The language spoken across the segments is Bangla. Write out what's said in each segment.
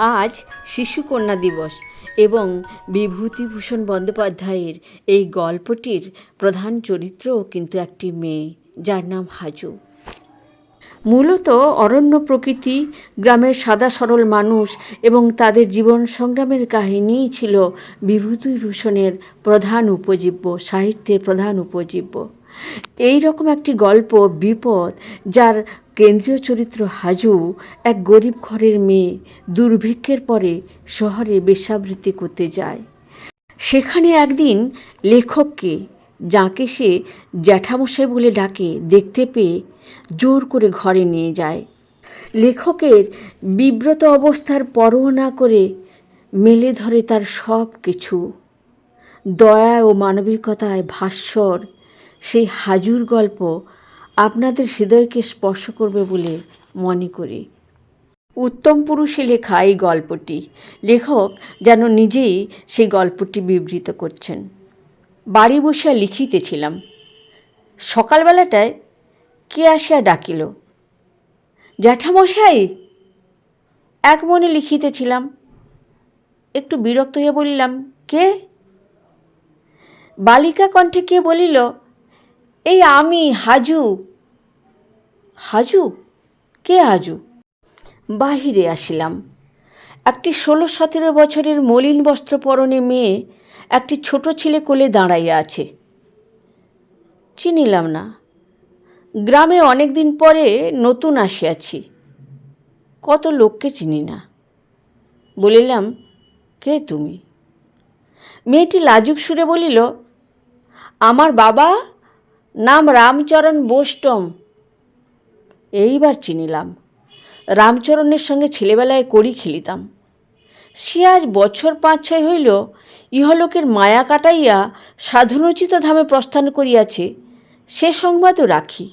আজ শিশুকন্যা দিবস এবং বিভূতিভূষণ বন্দ্যোপাধ্যায়ের এই গল্পটির প্রধান চরিত্রও কিন্তু একটি মেয়ে, যার নাম হাজু। মূলত অরণ্য প্রকৃতি, গ্রামের সাদা সরল মানুষ এবং তাদের জীবন সংগ্রামের কাহিনীই ছিল বিভূতিভূষণের প্রধান উপজীব্য, সাহিত্যের প্রধান উপজীব্য। এই রকম একটি গল্প বিপদ যার কেন্দ্রীয় চরিত্র হাজু এক গরিব ঘরের মেয়ে দুর্ভিক্ষের পরে শহরে বেশাবৃত্তি করতে যায়। সেখানে একদিন লেখককে, যাকে সে জ্যাঠামশাই বলে ডাকে, দেখতে পেয়ে জোর করে ঘরে নিয়ে যায়। লেখকের বিব্রত অবস্থার পরোয়া না করে মেলে ধরে তার সব কিছু দয়া ও মানবিকতায় ভাস্বর সেই হাজুর গল্প আপনাদের হৃদয়কে স্পর্শ করবে বলে মনে করি। উত্তম পুরুষে লেখা এই গল্পটি। লেখক যেন নিজেই সেই গল্পটি বিবৃত করছেন। বাড়ি বসিয়া লিখিতেছিলাম। সকালবেলাটায় কে আসিয়া ডাকিল? জ্যাঠামশাই! এক মনে লিখিতেছিলাম। একটু বিরক্ত হইয়া বলিলাম, কে? বালিকা কণ্ঠে কে বলিল এই আমি, হাজু। হাজু? কে হাজু? বাহিরে আসিলাম। একটি ষোলো সতেরো বছরের মলিন বস্ত্র পরনে মেয়ে একটি ছোট ছেলে কোলে দাঁড়াইয়া আছে। চিনিলাম না। গ্রামে অনেক দিন পরে নতুন আসিয়াছি। কত লোককে চিনি না। বলিলাম, কে তুমি? মেয়েটি লাজুক সুরে বলিল, আমার বাবা নাম রামচরণ বোষ্টম। এইবার চিনিলাম। রামচরণের সঙ্গে ছেলেবেলায় করি খেলিতাম। সে আজ বছর পাঁচ ছয় হইল, ইহলোকের মায়া কাটাইয়া সাধুনোচিত ধামে প্রস্থান করিয়াছে, সে সংবাদও রাখি।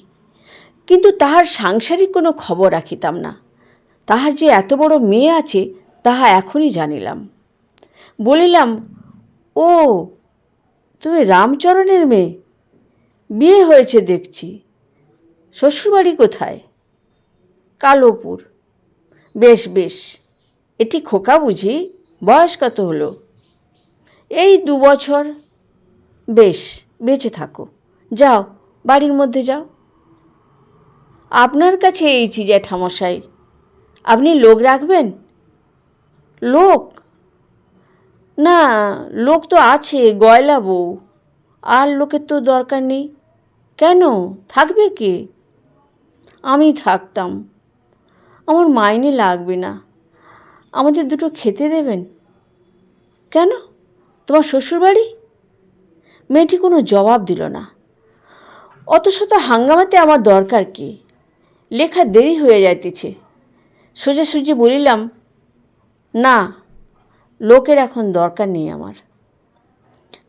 কিন্তু তাহার সাংসারিক কোনো খবর রাখিতাম না। তাহার যে এত বড় মেয়ে আছে, তাহা এখনই জানিলাম। বলিলাম, ও, তুমি রামচরণের মেয়ে? বিয়ে হয়েছে দেখছি। শ্বশুরবাড়ি কোথায়? কালোপুর। বেশ বেশ। এটি খোকা বুঝি? বয়স কত হলো? এই দু বছর। বেশ, বেঁচে থাকো। যাও, বাড়ির মধ্যে যাও। আপনার কাছে এইছি জ্যাঠামশাই আপনি লোক রাখবেন? লোক? না, লোক তো আছে, গয়লা বউ। আর লোকের তো দরকার নেই। কেন? থাকবে কে? আমি থাকতাম। আমার মাইনে লাগবে না। আমাদের দুটো খেতে দেবেন। কেন? তোমার শ্বশুরবাড়ি? মেয়েটি কোনো জবাব দিল না। অত শত হাঙ্গামাতে আমার দরকার কি? লেখা দেরি হয়ে যাইতেছে। সোজাসুজি বলিলাম, না, লোকের এখন দরকার নেই আমার।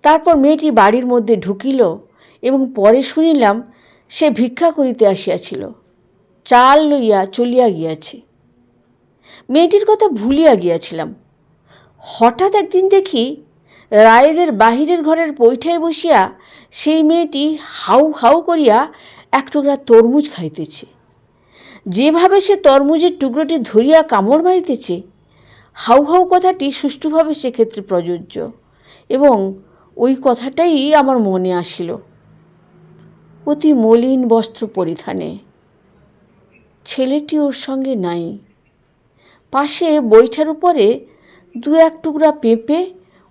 তারপর মেয়েটি বাড়ির মধ্যে ঢুকিল। এবং পরে শুনিলাম সে ভিক্ষা করিতে আসিয়াছিল। চাল লইয়া চলিয়া গিয়াছে। মেয়েটির কথা ভুলিয়া গিয়াছিলাম। হঠাৎ একদিন দেখি রায়েদের বাহিরের ঘরের পৈঠায় বসিয়া সেই মেয়েটি হাউ হাউ করিয়া এক টুকরা তরমুজ খাইতেছে। যেভাবে সে তরমুজের টুকরোটি ধরিয়া কামড় মারিতেছে, হাউ হাউ কথাটি সুষ্ঠুভাবে সেক্ষেত্রে প্রযোজ্য এবং ওই কথাটাই আমার মনে আসিল। অতি মলিন বস্ত্র পরিধানে। ছেলেটি ওর সঙ্গে নাই। পাশে বৈঠার উপরে দু এক টুকরা পেঁপে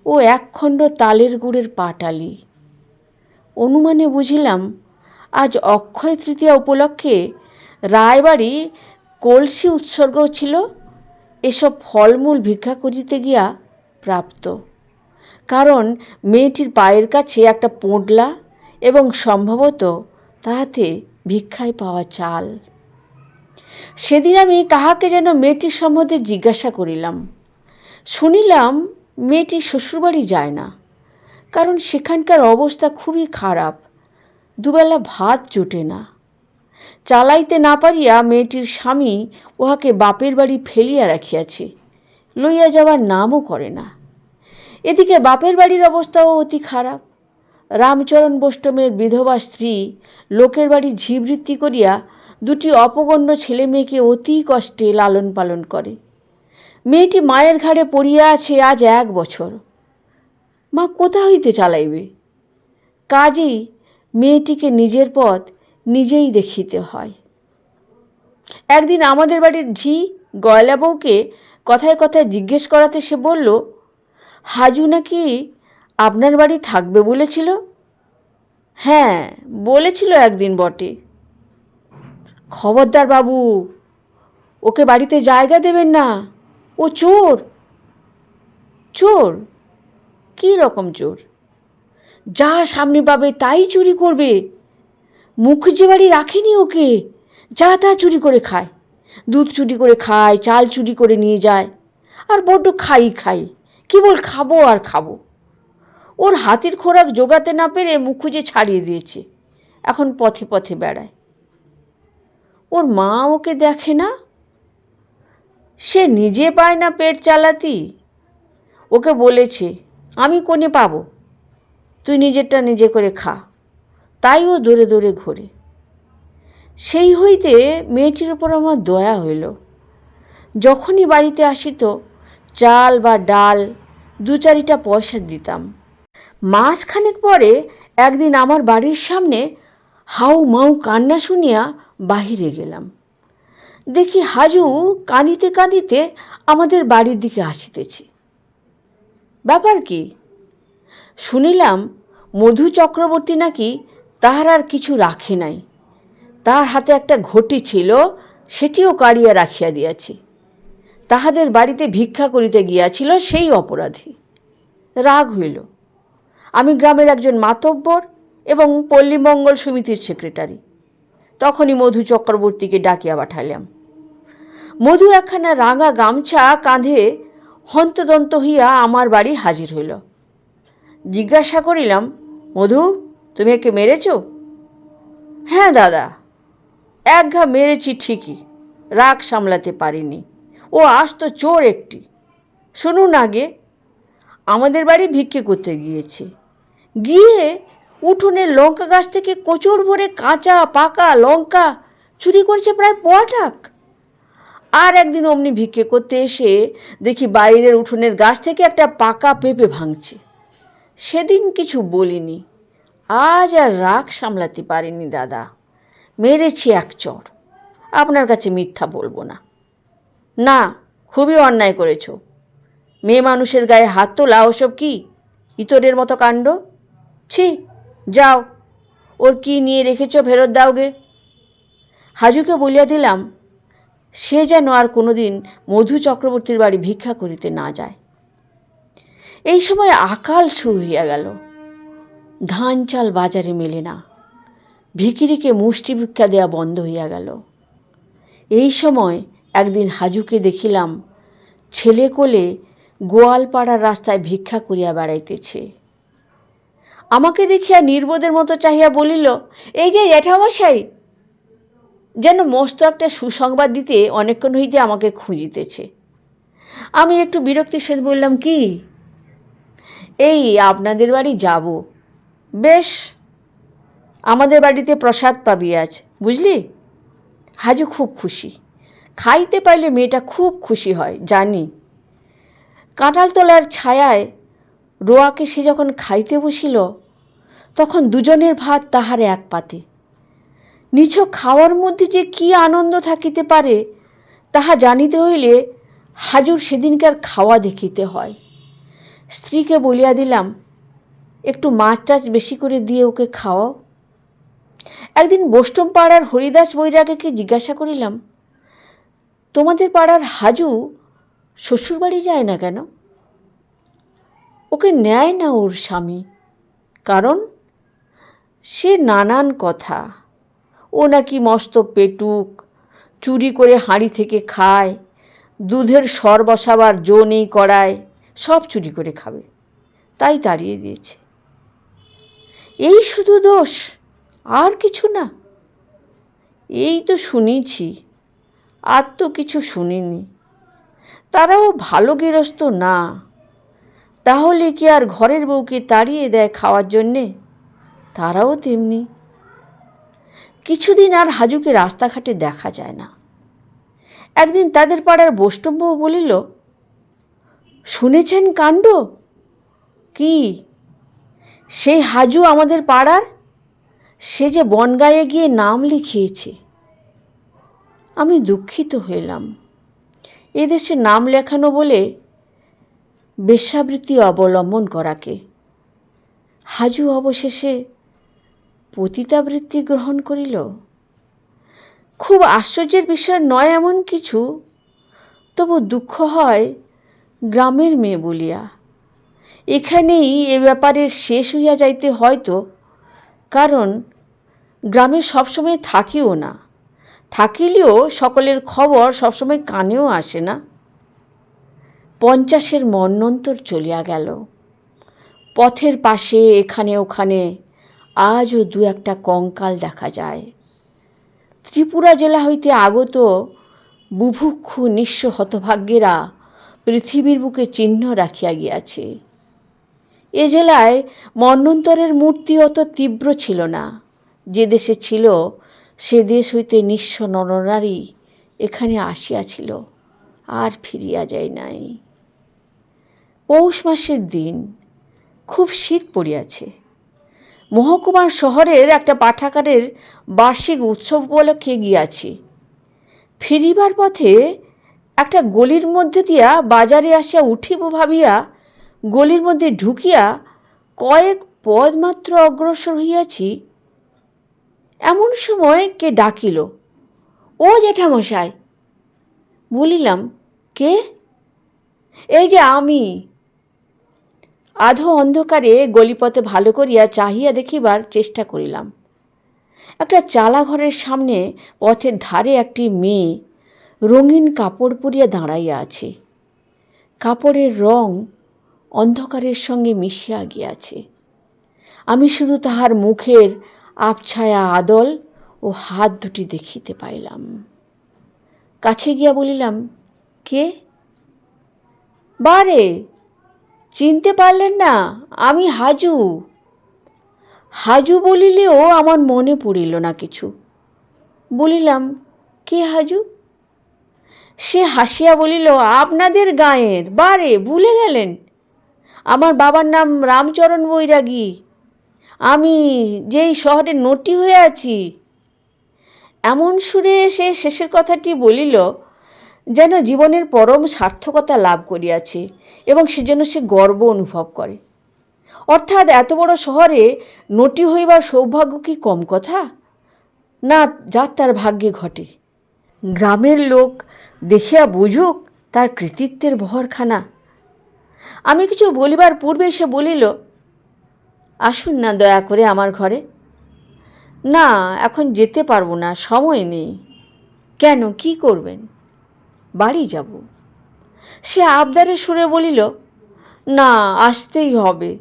ও এক খণ্ড তালের গুড়ের পাটালি। অনুমানে বুঝিলাম, আজ অক্ষয় তৃতীয়া উপলক্ষে রায়বাড়ি কলসি উৎসর্গ ছিল, এসব ফলমূল ভিক্ষা করিতে গিয়া প্রাপ্ত। কারণ মেয়েটির পায়ের কাছে একটা পোঁটলা এবং সম্ভবত তাহাতে ভিক্ষায় পাওয়া চাল। সেদিন আমি কাহাকে যেন মেয়েটির সম্বন্ধে জিজ্ঞাসা করিলাম। শুনিলাম মেয়েটি শ্বশুরবাড়ি যায় না, কারণ সেখানকার অবস্থা খুবই খারাপ, দুবেলা ভাত জোটে না। চালাইতে না পারিয়া মেয়েটির স্বামী উহাকে বাপের বাড়ি ফেলিয়া রাখিয়াছে, লইয়া যাওয়ার নামও করে না। এদিকে বাপের বাড়ির অবস্থাও অতি খারাপ। রামচরণ বৈষ্টমের বিধবা স্ত্রী লোকের বাড়ি ঝিবৃত্তি করিয়া দুটি অপগণ্য ছেলে মেয়েকে অতি কষ্টে লালন পালন করে। মেয়েটি মায়ের ঘাড়ে পড়িয়া আছে আজ এক বছর। মা কোথা হইতে চালাইবে? কাজেই মেয়েটিকে নিজের পথ নিজেই দেখিতে হয়। একদিন আমাদের বাড়ির ঝি গয়লা বউকে কথায় কথায় জিজ্ঞেস করাতে সে বলল, হাজু নাকি আপনার বাড়ি থাকবে বলেছিল? হ্যাঁ বলেছিল একদিন বটে। খবরদার বাবু, ওকে বাড়িতে জায়গা দেবেন না। ও চোর। চোর? কী রকম চোর? যা সামনে পাবে তাই চুরি করবে। মুখুজ্জে বাড়ি রাখেনি ওকে, যা তা চুরি করে খায়। দুধ চুরি করে খায়, চাল চুরি করে নিয়ে যায়। আর বড্ড খাই খাই, কেবল খাব আর খাব। ওর হাতির খোরাক জোগাতে না পেরে মুখুজে ছাড়িয়ে দিয়েছে। এখন পথে পথে বেড়ায়। ওর মা ওকে দেখে না? সে নিজে পায় না পেট চালাতি? ওকে বলেছে, আমি কোনে পাবো। তুই নিজেরটা নিজে করে খা। তাই ও দৌড়ে দৌড়ে ঘোরে। সেই হইতে মেয়েটির ওপর আমার দয়া হইল। যখনই বাড়িতে আসিত, চাল বা ডাল দু চারিটা পয়সা দিতাম। মাসখানেক পরে একদিন আমার বাড়ির সামনে হাউ মাউ কান্না শুনিয়া বাহিরে গেলাম। দেখি হাজু কাঁদিতে কাঁদিতে আমাদের বাড়ির দিকে আসিতেছে। ব্যাপার কি? শুনিলাম মধু চক্রবর্তী নাকি তাহার আর কিছু রাখে নাই। তার হাতে একটা ঘটি ছিল, সেটিও কাড়িয়া রাখিয়া দিয়াছি। তাহাদের বাড়িতে ভিক্ষা করিতে গিয়াছিল সেই অপরাধী। রাগ হইল। আমি গ্রামের একজন মাতব্বর এবং পল্লীমঙ্গল সমিতির সেক্রেটারি। তখনই মধু চক্রবর্তীকে ডাকিয়া পাঠাইলাম। মধু একখানা রাঙা গামছা কাঁধে হন্তদন্ত হইয়া আমার বাড়ি হাজির হইল। জিজ্ঞাসা করিলাম, মধু, তুমি একে মেরেছ? হ্যাঁ দাদা। এক ঘা মেরেছি ঠিকই, রাগ সামলাতে পারিনি। ও আসতো চোর একটি। শুনুন আগে আমাদের বাড়ি ভিক্ষে করতে গিয়েছে। গিয়ে উঠোনে লঙ্কা গাছ থেকে কোচর ভরে কাঁচা, পাকা লঙ্কা চুরি করেছে প্রায় পোয়াটাক। আর একদিন অমনি ভিক্ষে করতে এসে দেখি বাইরের উঠোনের গাছ থেকে একটা পাকা পেঁপে ভাঙছে। সেদিন কিছু বলিনি। আজ আর রাগ সামলাতে পারিনি দাদা। মেরেছি এক চর। আপনার কাছে মিথ্যা বলব না। না, খুবই অন্যায় করেছ। মেয়ে মানুষের গায়ে হাত তোলা, ওসব কি? ইতরের মতো কাণ্ড? ছি, যাও। ওর কি নিয়ে রেখেছ ফেরত দাও গে। হাজুকে বলিয়া দিলাম, সে যেন আর কোনোদিন মধু চক্রবর্তীর বাড়ি ভিক্ষা করিতে না যায়। এই সময় আকাল শুরু হইয়া গেল। ধান চাল বাজারে মেলে না। ভিকিরিকে মুষ্টি ভিক্ষা দেয়া বন্ধ হইয়া গেল। এই সময় একদিন হাজুকে দেখিলাম, ছেলে কোলে গোয়ালপাড়ার রাস্তায় ভিক্ষা করিয়া বেড়াইতেছে। আমাকে দেখিয়া নির্বোধের মতো চাহিয়া বলিল, এই যে, জ্যাঠামশাই! যেন মস্ত একটা সুসংবাদ দিতে অনেকক্ষণ হইতে আমাকে খুঁজিতেছে। আমি একটু বিরক্তির সহিত বললাম, কি? এই, আপনাদের বাড়ি যাব। বেশ, আমাদের বাড়িতে প্রসাদ পাবি আজ, বুঝলি? হাজু খুব খুশি। খাইতে পারলে মেয়েটা খুব খুশি হয়, জানি। কাঁঠালতলার ছায়ায় রোয়াকে সে যখন খাইতে বসিল, তখন দুজনের ভাত তাহার এক পাতে। নিছক খাওয়ার মধ্যে যে কি আনন্দ থাকিতে পারে, তাহা জানিতে হইলে হাজুর সেদিনকার খাওয়া দেখিতে হয়। স্ত্রীকে বলিয়া দিলাম, একটু মাছ টাছ বেশি করে দিয়ে ওকে খাওয়াও। একদিন বৈষ্ণব পাড়ার হরিদাস বৈরাগেকে জিজ্ঞাসা করিলাম, তোমাদের পাড়ার হাজু শ্বশুরবাড়ি যায় না কেন? ওকে নেয় না ওর স্বামী। কারণ সে নানান কথা। ও নাকি মস্ত পেটুক, চুরি করে হাঁড়ি থেকে খায়, দুধের সর বসাবার জো নেই করায়, সব চুরি করে খাবে। তাই তাড়িয়ে দিয়েছে। এই শুধু দোষ, আর কিছু না। এই তো শুনেছি, আর তো কিছু শুনিনি। তারাও ভালো গৃহস্থ না। তাহলে কি আর ঘরের বউকে তাড়িয়ে দেয় খাওয়ার জন্যে? তারাও তেমনি। কিছুদিন আর হাজুকে রাস্তাঘাটে দেখা যায় না। একদিন তাদের পাড়ার বৈষ্ণব বলিল, শুনেছেন কাণ্ড? কি? সেই হাজু আমাদের পাড়ার? সে যে বনগায়ে গিয়ে নাম লিখিয়েছে। আমি দুঃখিত হইলাম। এদেশে নাম লেখানো বলে বেশ্যাবৃত্তি অবলম্বন করাকে। হাজু অবশেষে পতিতাবৃত্তি গ্রহণ করিল। খুব আশ্চর্যের বিষয় নয় এমন কিছু, তবু দুঃখ হয় গ্রামের মেয়ে বলিয়া। এখানেই এ ব্যাপারের শেষ হইয়া যাইতে হয়তো, কারণ গ্রামে সবসময় থাকিও না। থাকিলেও সকলের খবর সবসময় কানেও আসে না। পঞ্চাশের মন্নন্তর চলিয়া গেল। পথের পাশে এখানে ওখানে আজও দু একটা কঙ্কাল দেখা যায়। ত্রিপুরা জেলা হইতে আগত বুভুক্ষু নিঃস্ব হতভাগ্যেরা পৃথিবীর বুকে চিহ্ন রাখিয়া গিয়াছে। এ জেলায় মন্বন্তরের মূর্তি অত তীব্র ছিল না। যে দেশে ছিল সে দেশ হইতে নিঃস্ব নরনারী এখানে আসিয়াছিল, আর ফিরিয়া যায় নাই। পৌষ মাসের দিন খুব শীত পড়িয়াছে। মহকুমার শহরের একটা পাঠাগারের বার্ষিক উৎসব উপলক্ষে গিয়াছি। ফিরিবার পথে একটা গলির মধ্যে দিয়া বাজারে আসিয়া উঠিব ভাবিয়া গলির মধ্যে ঢুকিয়া কয়েক পদ মাত্র অগ্রসর হইয়াছি এমন সময় কে ডাকিল? ও জ্যাঠামশাই বলিলাম, কে? এই যে আমি। আধো অন্ধকারে গলিপথে ভালো করিয়া চাহিয়া দেখিবার চেষ্টা করিলাম। একটা চালা ঘরের সামনে পথের ধারে একটি মেয়ে রঙিন কাপড় পরিয়া দাঁড়াইয়া আছে। কাপড়ের রং অন্ধকারের সঙ্গে মিশিয়া গিয়াছে। আমি শুধু তাহার মুখের আবছায়া আদল ও হাত দুটি দেখিতে পাইলাম। কাছে গিয়া বলিলাম, কে? বারে, চিনতে পারলেন না, আমি হাজু। হাজু বলিলেও আমার মনে পড়িল না কিছু। বলিলাম, কে হাজু? সে হাসিয়া বলিল, আপনাদের গাঁয়ের, বারে, ভুলে গেলেন। আমার বাবার নাম রামচরণ বৈরাগী। আমি যেই শহরে নটি হয়ে আছি। এমন সুরে সে শেষের কথাটি বলিল, যেন জীবনের পরম সার্থকতা লাভ করিয়াছে এবং সেজন্য সে গর্ব অনুভব করে। অর্থাৎ এত বড় শহরে নটি হইবার সৌভাগ্য কি কম কথা? না, যার তার ভাগ্যে ঘটে। গ্রামের লোক দেখিয়া বুঝুক তার কৃতিত্বের ভরখানা আমি কিছু বলিবার পূর্বে সে বলিল আসুন না দয়া করে আমার ঘরে। না, এখন যেতে পারব না, সময় নেই। কেন, কি করবেন? বাড়ি যাব। সে আবদারে সুরে বলিল, না, আসতেই হবে।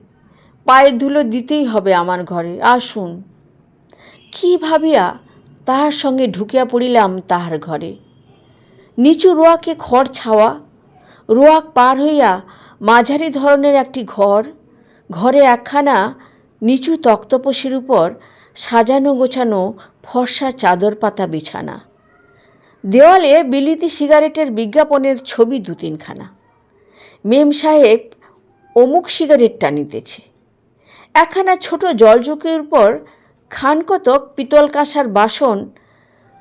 পায়ের ধুলো দিতেই হবে আমার ঘরে, আসুন। কি ভাবিয়া তাহার সঙ্গে ঢুকিয়া পড়িলাম তাহার ঘরে। নিচু রোয়াকে খড় ছাওয়া, রোয়াক পার হইয়া মাঝারি ধরনের একটি ঘর, ঘরে একখানা নিচু তক্তপোষের উপর সাজানো গোছানো ফর্সা চাদর পাতা বিছানা। দেওয়ালে বিলিতি সিগারেটের বিজ্ঞাপনের ছবি দু তিনখানা মেম সাহেব অমুক সিগারেট টানিতেছে। একখানা ছোট জলযোগের উপর খানকতক পিতল কাঁসার বাসন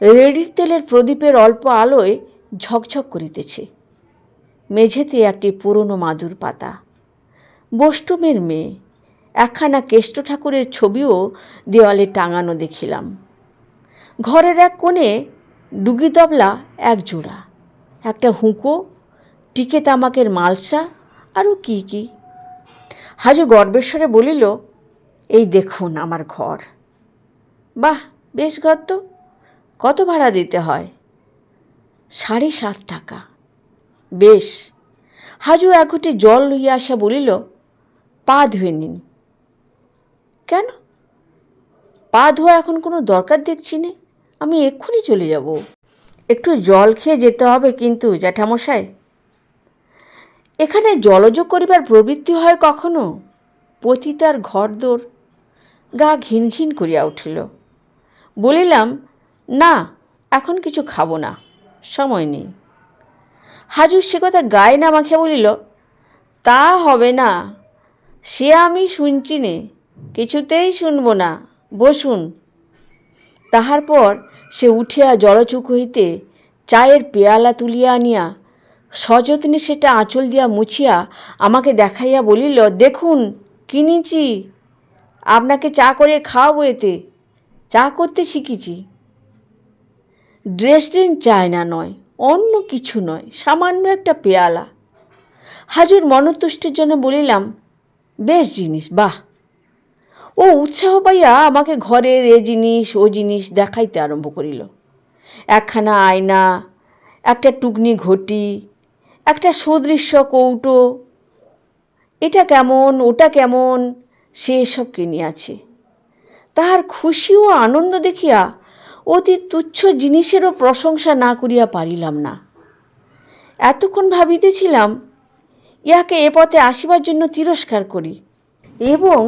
রেডির তেলের প্রদীপের অল্প আলোয় ঝকঝক করিতেছে। মেঝেতে একটি পুরনো মাদুর পাতা। বষ্টমের মেয়ে। একখানা কেষ্ট ঠাকুরের ছবিও দেওয়ালে টাঙানো দেখিলাম। ঘরের এক কোণে ডুগি তবলা, এক জোড়া। একটা হুঁকো, টিকে তামাকের মালসা, আরও কি কি। হাজু গর্বেশ্বরে বলিল, এই দেখুন আমার ঘর। বাহ, বেশ গদ্য। কত ভাড়া দিতে হয়? সাড়ে সাত টাকা। বেশ। হাজু এক ঘটি জল লইয়া আসা বলিল, পা ধুয়ে নিন। কেন? পা ধোয়া এখন কোনো দরকার দেখছি নে। আমি এক্ষুনি চলে যাব। একটু জল খেয়ে যেতে হবে কিন্তু, জ্যাঠামশাই। এখানে জলযোগ করিবার প্রবৃত্তি হয় কখনো? পতিতার ঘরদোর গা ঘিন ঘিন করিয়া উঠিল। বলিলাম, না, এখন কিছু খাব না, সময় নেই। হাজু সে কথা গায়ে না মাখিয়া বলিল, তা হবে না, সে আমি শুনছি নে। কিছুতেই শুনব না। বসুন। তাহার পর সে উঠিয়া জলচুক হইতে চায়ের পেয়ালা তুলিয়া আনিয়া, সযত্নে সেটা আঁচল দিয়া মুছিয়া আমাকে দেখাইয়া বলিল, দেখুন, কিনেছি। আপনাকে চা করে খাওয়াবো এতে। চা করতে শিখেছি। ড্রেস ট্রেন চায় না নয়, অন্য কিছু নয়, সামান্য একটা পেয়ালা। হাজুর মনতুষ্টির জন্য বলিলাম, বেশ জিনিস, বাহ! ও উৎসাহ পাইয়া আমাকে ঘরের এ জিনিস, ও জিনিস দেখাইতে আরম্ভ করিল। একখানা আয়না, একটা টুকনি ঘটি, একটা সদৃশ্য কৌটো, এটা কেমন, ওটা কেমন, সে এসব কিনিয়াছে। তাহার খুশি ও আনন্দ দেখিয়া অতি তুচ্ছ জিনিসেরও প্রশংসা না করিয়া পারিলাম না। এতক্ষণ ভাবিতেছিলাম ইহাকে এ পথে আসিবার জন্য তিরস্কার করি এবং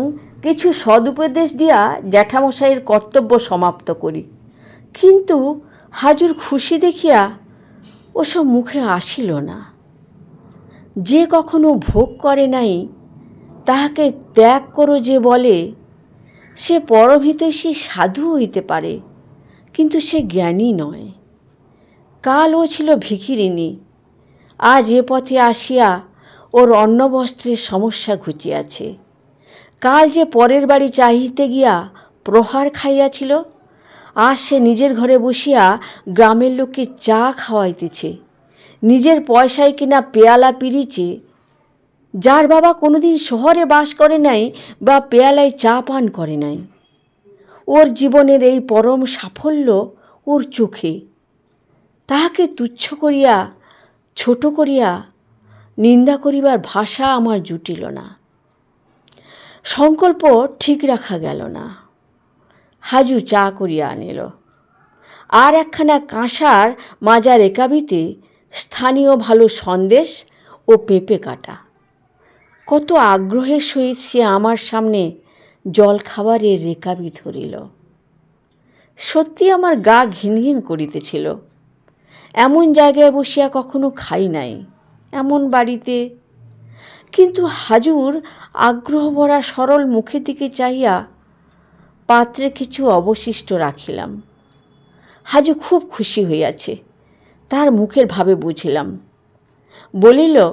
কিছু সদুপদেশ দিয়া জ্যাঠামশাইয়ের কর্তব্য সমাপ্ত করি। কিন্তু হাজুর খুশি দেখিয়া ওসব মুখে আসিল না। যে কখনো ভোগ করে নাই, তাহাকে ত্যাগ করো যে বলে, সে পরভিতৈষী সাধু হইতে পারে, কিন্তু সে জ্ঞানী নয়। কাল ও ছিল ভিখিরিণী, আজ এ পথে আসিয়া ওর অন্নবস্ত্রের সমস্যা ঘুচিয়াছে। কাল যে পরের বাড়ি চাহিতে গিয়া প্রহার খাইয়াছিল, আজ সে নিজের ঘরে বসিয়া গ্রামের লোককে চা খাওয়াইতেছে, নিজের পয়সায় কিনা পেয়ালা পিরিছে যার বাবা কোনোদিন শহরে বাস করে নাই বা পেয়ালায় চা পান করে নাই। ওর জীবনের এই পরম সাফল্য ওর চোখে। তাহাকে তুচ্ছ করিয়া, ছোট করিয়া, নিন্দা করিবার ভাষা আমার জুটিল না। সংকল্প ঠিক রাখা গেল না। হাজু চা করিয়া আনিল। আর একখানা কাঁসার মাজার রেকাবিতে স্থানীয় ভালো সন্দেশ ও পেঁপে কাটা। কত আগ্রহের সহিত সে আমার সামনে জল খাবারের রেকাবি ধরিল। সত্যি আমার গা ঘিন ঘিন করিতেছিল। এমন জায়গায় বসিয়া কখনো খাই নাই। এমন বাড়িতে কিন্তু হাজুর আগ্রহ ভরা সরল মুখের দিকে চাহিয়া পাত্রে কিছু অবশিষ্ট রাখিলাম। হাজু খুব খুশি হইয়াছে তার মুখের ভাবে বুঝিলাম। বলিল,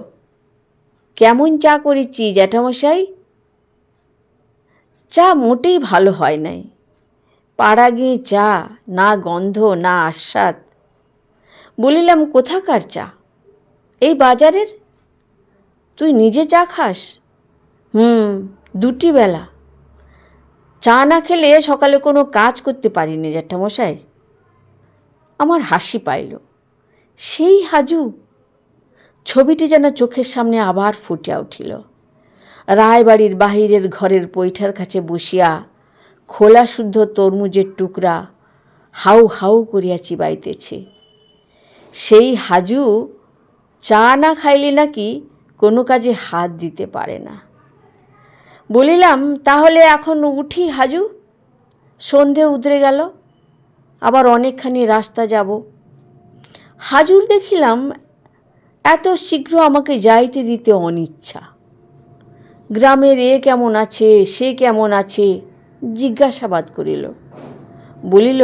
কেমন চা করেছি জ্যাঠামশাই? চা মোটেই ভালো হয় নাই। পাড়া গিয়ে চা, না গন্ধ, না আস্বাদ। বলিলাম, কোথাকার চা? এই বাজারের? তুই নিজে চা খাস? হুম, দুটি বেলা। চা না খেলে সকালে কোনো কাজ করতে পারিনি জ্যাঠামশাই। আমার হাসি পাইল। সেই হাজু। ছবিটি যেন চোখের সামনে আবার ফুটিয়া উঠিল। রায়বাড়ির বাহিরের ঘরের পৈঠার কাছে বসিয়া খোলা শুদ্ধ তরমুজের টুকরা হাউ হাউ করিয়া চিবাইতেছে। সেই হাজু চা না খাইলে নাকি কোনো কাজে হাত দিতে পারে না। বলিলাম, তাহলে এখন উঠি হাজু। সন্ধে উতরে গেল, আবার অনেকখানি রাস্তা যাব। হাজুর দেখিলাম, এত শীঘ্র আমাকে যাইতে দিতে অনিচ্ছা। গ্রামের এ কেমন আছে, সে কেমন আছে? জিজ্ঞাসাবাদ করিল। বলিল,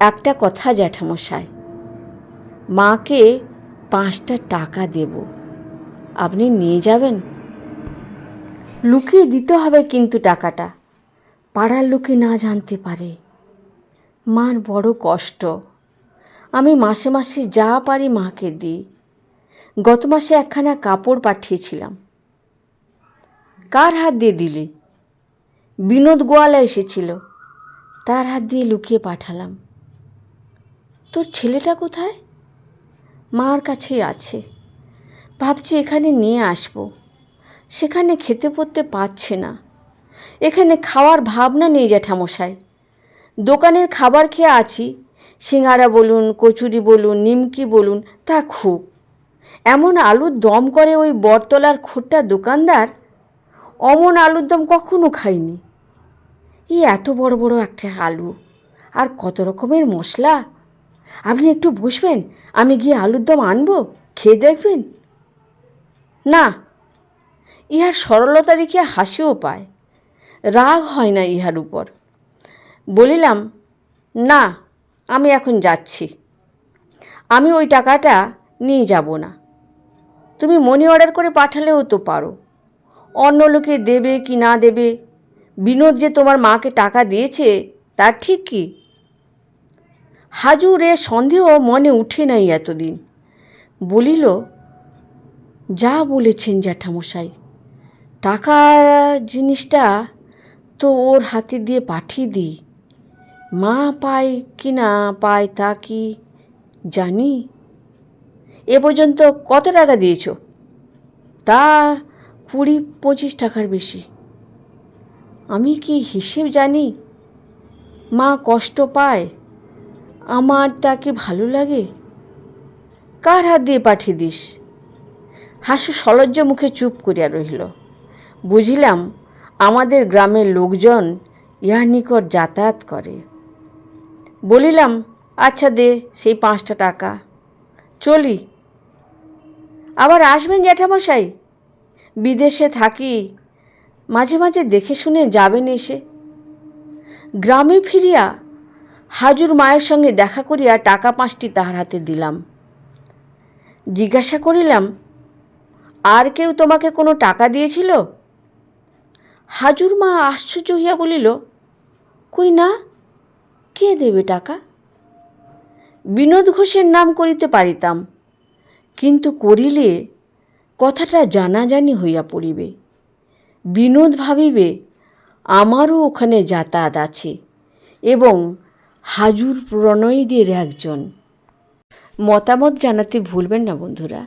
একটা কথা জ্যাঠামশাই মাকে পাঁচটা টাকা দেব। আপনি নিয়ে যাবেন? লুকিয়ে দিতে হবে কিন্তু টাকাটা। পাড়ার লোকে না জানতে পারে। মার বড় কষ্ট। আমি মাসে মাসে যা পারি মাকে দিই। গত মাসে একখানা কাপড় পাঠিয়েছিলাম। কার হাত দিয়ে দিলি? বিনোদ গোয়ালা এসেছিল। তার হাত দিয়ে লুকিয়ে পাঠালাম। তোর ছেলেটা কোথায়? মার কাছেই আছে। ভাবছি এখানে নিয়ে আসব। সেখানে খেতে পড়তে পারছে না। এখানে খাওয়ার ভাবনা নেই জ্যাঠামশাই। দোকানের খাবার খেয়ে আছি। সিঙ্গারা বলুন, কচুরি বলুন, নিমকি বলুন, তা খুব। এমন আলুর দম করে ওই বটতলার খোট্টা দোকানদার? অমন আলুর দম কখনো খাইনি। এই এত বড় বড় একটা আলু, আর কত রকমের মশলা? আপনি একটু বসবেন, আমি গিয়ে আলুর দম আনব, খেয়ে দেখবেন। না, ইহার সরলতা দেখিয়া হাসিও পায়। রাগ হয় না ইহার উপর। বলিলাম, না, আমি এখন যাচ্ছি। আমি ওই টাকাটা নিয়ে যাব না। তুমি মনি অর্ডার করে পাঠালেও তো পারো। অন্য লোকে দেবে কি না দেবে? বিনোদ যে তোমার মাকে টাকা দিয়েছে তার ঠিক কি? হাজুরে সন্দেহ মনে উঠে নাই এতদিন। বলিল যা বলেছেন জ্যাঠামশাই। টাকার জিনিসটা তো ওর হাতে দিয়ে পাঠিয়ে দিই। মা পায় কি না পায় তা কি জানি। এ পর্যন্ত কত টাকা দিয়েছ? তা কুড়ি পঁচিশ টাকার বেশি। আমি কি হিসেব জানি? মা কষ্ট পায়। আমার তাকে ভালো লাগে? কার হাত দিয়ে পাঠিয়ে দিস? হাসু সলজ্জ মুখে চুপ করিয়া রহিল। বুঝিলাম, আমাদের গ্রামের লোকজন ইহার নিকট যাতায়াত করে। বলিলাম আচ্ছা দে, সেই পাঁচটা টাকা। চলি। আবার আসবেন জ্যাঠামশাই? বিদেশে থাকি, মাঝে মাঝে দেখে শুনে যাবেন এসে। গ্রামে ফিরিয়া হাজুর মায়ের সঙ্গে দেখা করিয়া টাকা পাঁচটি তাহার হাতে দিলাম। জিজ্ঞাসা করিলাম আর কেউ তোমাকে কোনো টাকা দিয়েছিল? হাজুর মা আশ্চর্য হইয়া বলিল, কই না, কে দেবে টাকা? বিনোদ ঘোষের নাম করিতে পারিতাম, কিন্তু করিলে কথাটা জানাজানি হইয়া পড়িবে। বিনোদ ভাবিবে, আমারও ওখানে যাতায়াত আছে এবং হাজুর প্রণয়ীদের একজন। মতামত জানাতে ভুলবেন না বন্ধুরা।